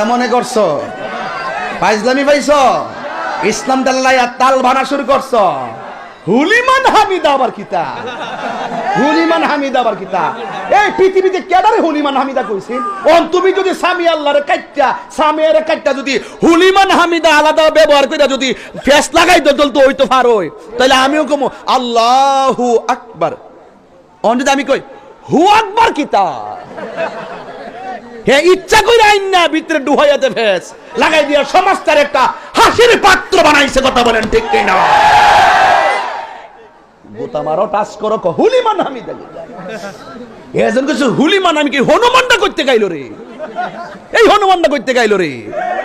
কথা মনে করছ? ফাইজলামি পাইছ? ইসলাম দাল্লাই আর তাল ভানা শুরু করছ। হুলিমান হামিদা আবার কিতা হুলিমান হামিদা আবার কিতা এই পৃথিবীতে কেডারে হুলিমান হামিদা কইছি? অন তুমি যদি স্বামী আল্লাহরে কাইটা স্বামীর কাইটা যদি হুলিমান হামিদা আলাদা ব্যবহার করে যদি ফেস লাগাই তো তো হইতো পারোই তাহলে আমিও কমো, আল্লাহু আকবার। অন যদি আমি কই হু আকবার কিতা ইচ্ছা কইরা আইন ভিতরে ডুহাইয়াতে ফেস। লাগাই দিয়া একটা হাসির পাত্র বানাইছে, কথা বলেন ঠিক কি না গোতা টাচ করো হুলিমান আমি দেখি। এজন কিছু হুলিমান, আমি কি হনুমানটা করতে গাইলো রে? এই হনুমানটা করতে রে।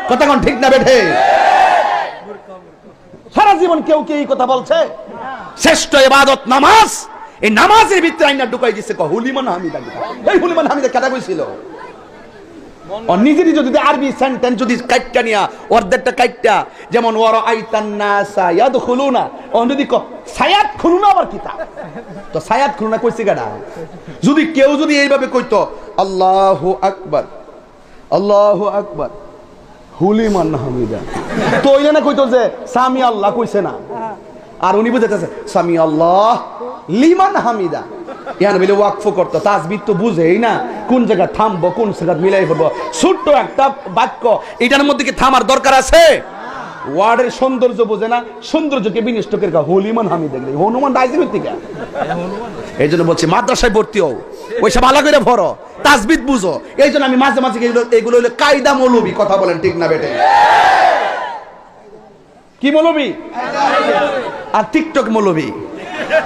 কথা কোন ঠিক না, বেঠে? সারা জীবন কেউ কি এই কথা বলছে? শ্রেষ্ঠ ইবাদত নামাজ, এই নামাজের ভিতরে আইনা ঢুকাই দিছে, ক, হুলিমান হামিদা এই হুলিমান হামিদা কেটা কইছিল? নিজেরই যদি আরবি সেন্টেন্স যদি কাইটটা নিয়া, অর্ধেকটা কাইটটা, যেমন ওয়ারা আইতান নাসা ইয়াদখুলুনা ও যদি ক সায়াত খুলুনা আবার কিতা তো? সায়াত খুলুনা কইছে কেডা? যদি কেউ যদি এইভাবে কইতো, আল্লাহ আকবার, আল্লাহু আকবার, হুলিমান হামিদা তো ওই না কইতো যে, সামি আল্লাহ কইছে না আর উনি বুঝাইতেছে, সামি আল্লাহ লিমান হামিদা ইয়ান বলে ওয়াকফ করতো তাজবিদ তো বুঝেই না কোন জায়গায় থামবো কোন জায়গায় মিলাই ফেলব। ছোট্ট একটা বাক্য এটার মধ্যে কি থামার দরকার আছে? ওয়ার্ডের সৌন্দর্য বোঝে না সৌন্দর্যকে বিনষ্ট করে গা, হলিমান হামি দেখলে হনুমান রাইজিমের এই জন্য বলছি মাদ্রাসায় ভর্তি হও ওইসব আলাদা করে ভরো তাজবিদ বুঝো। এই জন্য আমি মাঝে মাঝে এগুলো হলো কায়দা মৌলবি কথা বলেন ঠিক না বেটে কি মৌলবি? আর টিকটক মৌলবি।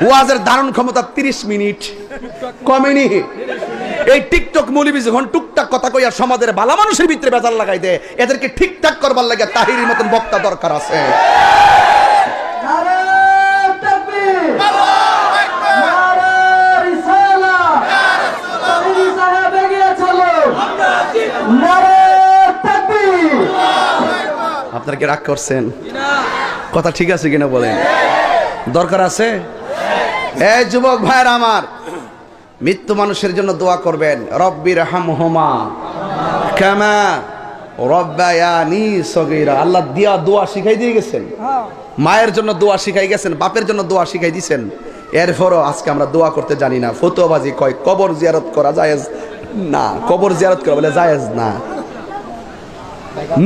ওয়াজের ধারণ ক্ষমতা 30 মিনিট। কমেনি এই টিকটক মৌলবি যখন টুকটাক কথা কইয়া সমাজের ভালো মানুষের ভিতরে বেজাল লাগাই দেয়, এদেরকে ঠিকঠাক করবার লাগে তাহিরির মতন বক্তা দরকার আছে। আপনারা কি রাগ করছেন? কথা ঠিক আছে কিনা বলেন। দরকার আছে? এই যুবক ভাইয়ের আমার মৃত্যু মানুষের জন্য দোয়া করবেন। রব্বির হাম হোমা কামা রব্বায়ানি সগীরা। আল্লাহ দিয়া দোয়া শিখাই দিয়ে গেছেন। মায়ের জন্য দোয়া শিখাই গেছেন বাপের জন্য দোয়া শিখাই দিছেন। এরপরও আজকে আমরা দোয়া করতে জানি না। ফতোবাজি কয় কবর জিয়ারত করা জায়েজ না? কবর জিয়ারত করা বলে জায়েজ না।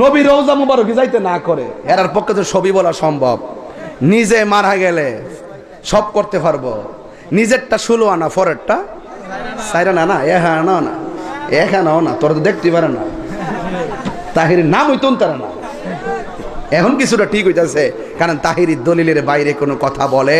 নবী রোজা মুবারক যাইতে না করে এরার পক্ষে তো সবই বলা সম্ভব। নিজে মারা গেলে সব করতে পারব। নিজেরটা ষোলো আনা ফরেরটা সাইরা না না হ্যাঁ না এ হ্যাঁ না, তোরা তো দেখতে পারে না। তাহির নাম হইতুন তারা না। এখন কিছুটা ঠিক হইতেছে, কারণ তাহিরি দলিলের বাইরে কোনো কথা বলে